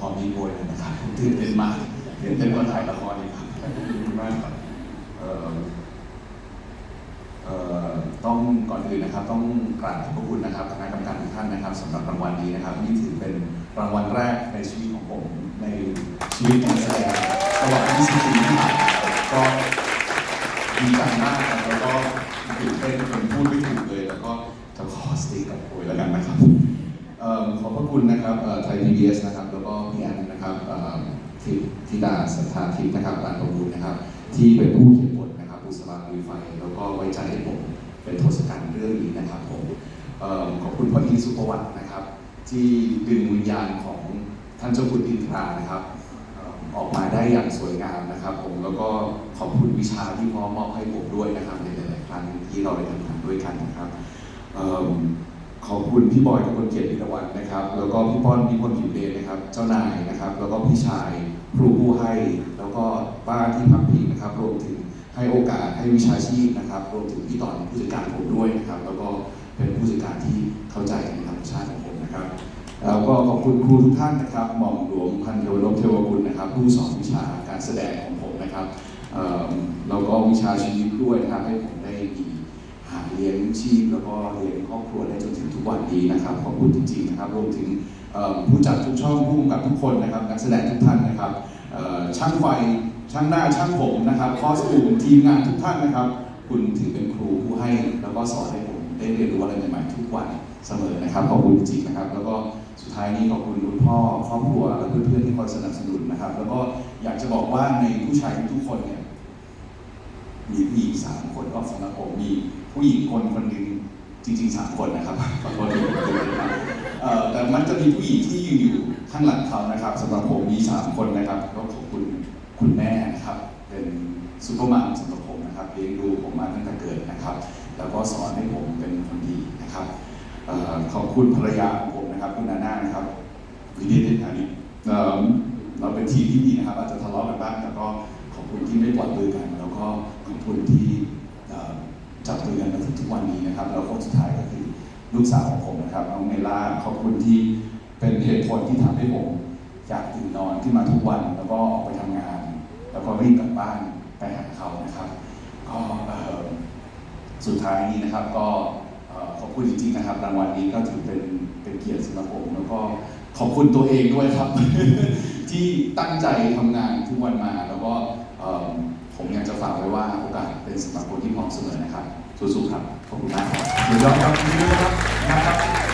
พร้อมมีโวยเลยนะครับตื่นเต้นมากตื่นเต้นกว่าถ่ายละครอีกครับขอบคุณมากครับต้องก่อนอื่นนะครับ ต้องกราบขอบพระคุณนะครับคณะกรรมการทุกท่านนะครับสำหรับรางวัลนี้นะครับนี่ถือเป็นรางวัลแรกในชีวิตของผมในชีวิตการแสดงตลอด 20 ปีที่ผ่านมาก็ดีใจมากครับแล้วก็ตื่นเต้นจนพูดไม่ถูกเลย แล้วก็จะขอสติกับโวยแล้วกันนะครับ ขอบพระคุณนะครับไทยพีบีเอสนะครับ แล้วก็พี่แอนนะครับทิธิดาสัทธาทิพย์นะครับการประมูลนะครับ ที่เป็นผู้เขียนบทนะครับบุษบาลุยไฟ แล้วก็ไว้ใจให้ผมเป็นทศกัณฐ์เรื่องนี้นะครับผมขอบคุณพ่ออินทร์สุภวัตนะครับ ที่ดึงวิญญาณของท่านเจ้าคุณอินทรานะครับออกมาได้อย่างสวยงามนะครับ ผมแล้วก็ขอบคุณวิชาที่พ่อมอบให้ผมด้วยนะครับในหลายๆครั้งที่เราได้ทำงานด้วยกันนะครับ ขอบคุณพี่บอยกับคนเกียรติพิรวันนะครับ แล้วก็พี่ป้อนพี่พลผิวเดชนะครับ เจ้านายนะครับ แล้วก็พี่ชายครูผู้ให้ แล้วก็บ้านที่พักพิงนะครับ รวมถึงให้โอกาสให้วิชาชีพนะครับ รวมถึงพี่ต่อผู้จัดการผมด้วยนะครับ แล้วก็เป็นผู้จัดการที่เข้าใจในธรรมชาติของผมนะครับ แล้วก็ขอบคุณครูทุกท่านนะครับ หม่อมหลวงพันเทวนพเทวกุลนะครับ ผู้สอนวิชาการแสดงของผมนะครับแล้วก็วิชาชีวิตด้วยนะครับให้ผมได้มี หาเลี้ยงชีพแล้วก็เลี้ยงครอบครัวได้จนถึงทุกวันนี้นะครับขอบคุณจริงๆนะครับรวมถึงผู้จัดทุกช่องผู้กำกับทุกคนนะครับนักแสดงทุกท่านนะครับช่างไฟช่างหน้าช่างผมนะครับคอสตูมทีมงานทุกท่านนะครับ คุณถือเป็นครูผู้ให้แล้วก็สอนให้ผมได้เรียนรู้อะไรใหม่ๆทุกวันเสมอนะครับขอบคุณจริงๆนะครับ แล้วก็สุดท้ายนี้ขอบคุณคุณพ่อครอบครัวและเพื่อนๆที่คอยสนับสนุนนะครับ แล้วก็อยากจะบอกว่าในผู้ชายทุกคนเนี่ย มีผู้หญิงสามคนก็สำหรับผมมีผู้หญิงคนคนหนึ่งจริงๆสามคนนะครับขอโทษทีนะครับแต่มันจะมีผู้หญิงที่ยืนอยู่ข้างหลังเขานะครับสำหรับผมมีสามคนนะครับก็ขอบคุณคุณแม่นะครับ เป็นซูเปอร์มัมสำหรับผมนะครับเลี้ยงดูผมมาตั้งแต่เกิดนะครับ แล้วก็สอนให้ผมเป็นคนดีนะครับขอบคุณภรรยาของผมนะครับคุณนาน่านะครับวินิจฉัยเอ่อเราเป็นทีมที่ดีนะครับ อาจจะทะเลาะกันบ้างแต่ก็ ที่ไม่ปล่อยมือกัน แล้วก็ขอบคุณที่จับมือกันมาถึงทุกวันนี้นะครับ แล้วคนสุดท้ายก็คือลูกสาวของผมนะครับน้องเมล่าขอบคุณที่เป็นเหตุผลที่ทำให้ผมอยากตื่นนอนขึ้นมาทุกวัน แล้วก็ออกไปทำงาน แล้วก็รีบกลับบ้านไปหาเขานะครับ ก็สุดท้ายนี้นะครับก็ขอบคุณจริงๆนะครับรางวัลนี้ก็ถือเป็นเป็นเกียรติสำหรับผม แล้วก็ขอบคุณตัวเองด้วยครับ ที่ตั้งใจทำงานทุกวันมา แล้วก็ผมอยากจะฝากไว้ว่าโอกาสเป็นสำหรับคนที่พร้อมเสมอนะครับสู้ๆครับขอบคุณมากครับสุดยอดครับยินดีด้วยครับนะครับ